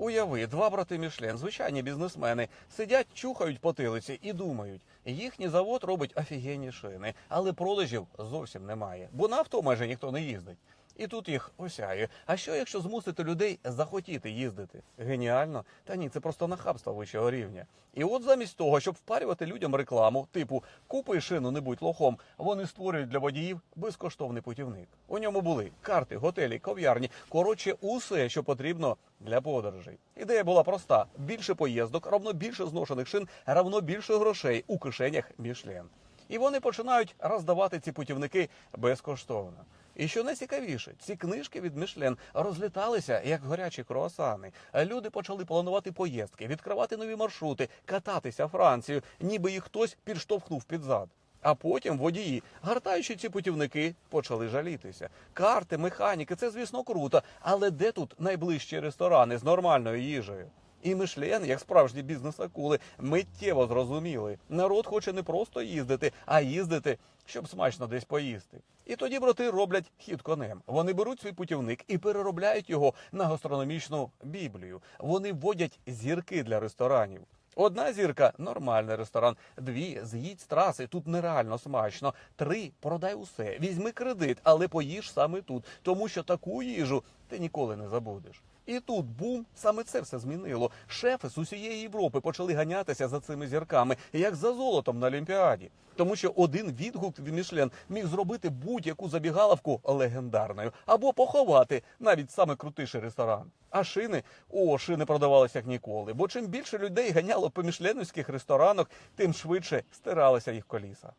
Уяви, два брати Мішлен, звичайні бізнесмени, сидять, чухають потилиці і думають, їхній завод робить офігенні шини, але продажів зовсім немає, бо на авто майже ніхто не їздить. І тут їх осяє. А що якщо змусити людей захотіти їздити? Геніально? Та ні, це просто нахабство вищого рівня. І от замість того, щоб впарювати людям рекламу, типу купи шину, не будь лохом, вони створюють для водіїв безкоштовний путівник. У ньому були карти, готелі, ков'ярні, коротше, усе, що потрібно для подорожей. Ідея була проста: більше поїздок, равно більше зношених шин, равно більше грошей у кишенях Мішлен. І вони починають роздавати ці путівники безкоштовно. І що найцікавіше, ці книжки від Мішлен розліталися як горячі круасани. Люди почали планувати поїздки, відкривати нові маршрути, кататися Францією, ніби їх хтось підштовхнув під зад. А потім водії, гартаючи ці путівники, почали жалітися. Карти, механіки це, звісно, круто. Але де тут найближчі ресторани з нормальною їжею? І Мишлен, як справжні бізнес-акули, миттєво зрозуміли. Народ хоче не просто їздити, а їздити, щоб смачно десь поїсти. І тоді брати роблять хід конем. Вони беруть свій путівник і переробляють його на гастрономічну біблію. Вони вводять зірки для ресторанів. Одна зірка нормальний ресторан. Дві з'їдь з траси. Тут нереально смачно. Три продай усе. Візьми кредит, але поїж саме тут, тому що таку їжу ти ніколи не забудеш. І тут бум, саме це все змінило. Шефи з усієї Європи почали ганятися за цими зірками, як за золотом на Олімпіаді. Тому що один відгук від Мішлен міг зробити будь-яку забігаловку легендарною або поховати навіть саме крутіший ресторан. А шини, о, шини продавалися як ніколи. Бо чим більше людей ганяло по мішленівських ресторанах, тим швидше стиралися їх коліса.